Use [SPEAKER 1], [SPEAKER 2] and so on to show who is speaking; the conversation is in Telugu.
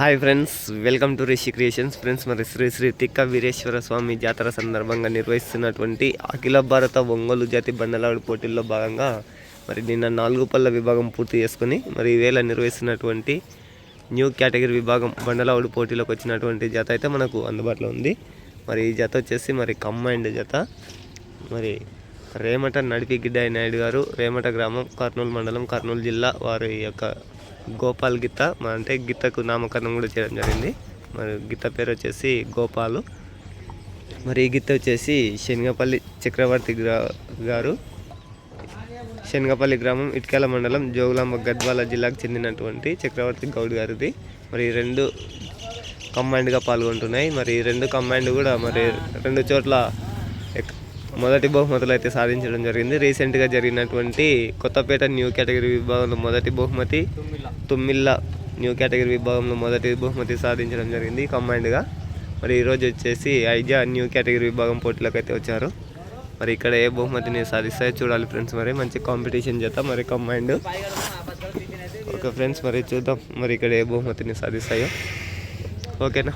[SPEAKER 1] Hi friends welcome to Rishi creations friends మరి శ్రీ శ్రీ తిక్క వీరేశ్వర స్వామి జాతర సందర్భంగా నిర్వహిస్తున్నటువంటి అఖిల భారత ఒంగోలు జాతి బండలాడు పోటీల్లో భాగంగా మరి నిన్న నాలుగు పళ్ళ విభాగం పూర్తి చేసుకుని మరి ఈవేళ నిర్వహిస్తున్నటువంటి న్యూ కేటగిరీ విభాగం బండలావుడు పోటీలోకి వచ్చినటువంటి జత అయితే మనకు అందుబాటులో ఉంది. మరి ఈ జత వచ్చేసి మరి కమ్మైండ్ జత. మరి రేమట నడిపి గిడ్డాయి నాయుడు గారు రేమట గ్రామం కర్నూలు మండలం కర్నూలు జిల్లా వారి యొక్క గోపాల్ గీత అంటే గీతకు నామకరణం కూడా చేయడం జరిగింది. మరి గీత పేరు వచ్చేసి గోపాలు. మరి ఈ గీత వచ్చేసి శనగపల్లి చక్రవర్తి గ్రా- గారు. శనగపల్లి గ్రామం ఇటుకల మండలం జోగులాంబ గద్వాల జిల్లాకు చెందినటువంటి చక్రవర్తి గౌడ్ గారిది. మరి రెండు కంబైండ్గా పాల్గొంటున్నాయి. మరి రెండు కంబైండ్ కూడా మరి రెండు చోట్ల మొదటి బహుమతులు అయితే సాధించడం జరిగింది. రీసెంట్గా జరిగినటువంటి కొత్తపేట న్యూ కేటగిరీ విభాగంలో మొదటి బహుమతి తుమ్మిళ్ళ న్యూ కేటగిరీ విభాగంలో మొదటి బహుమతి సాధించడం జరిగింది. కమాండ్గా మరి ఈరోజు వచ్చేసి ఐజా న్యూ కేటగిరీ విభాగం పోటీలకు అయితే వచ్చారు. మరి ఇక్కడ ఏ బహుమతిని సాధిస్తాయో చూడాలి ఫ్రెండ్స్ మరి. మంచి కాంపిటీషన్ చేత మరి కంబైండ్ ఓకే ఫ్రెండ్స్ మరి చూద్దాం మరి ఇక్కడ ఏ బహుమతిని సాధిస్తాయో. ఓకేనా?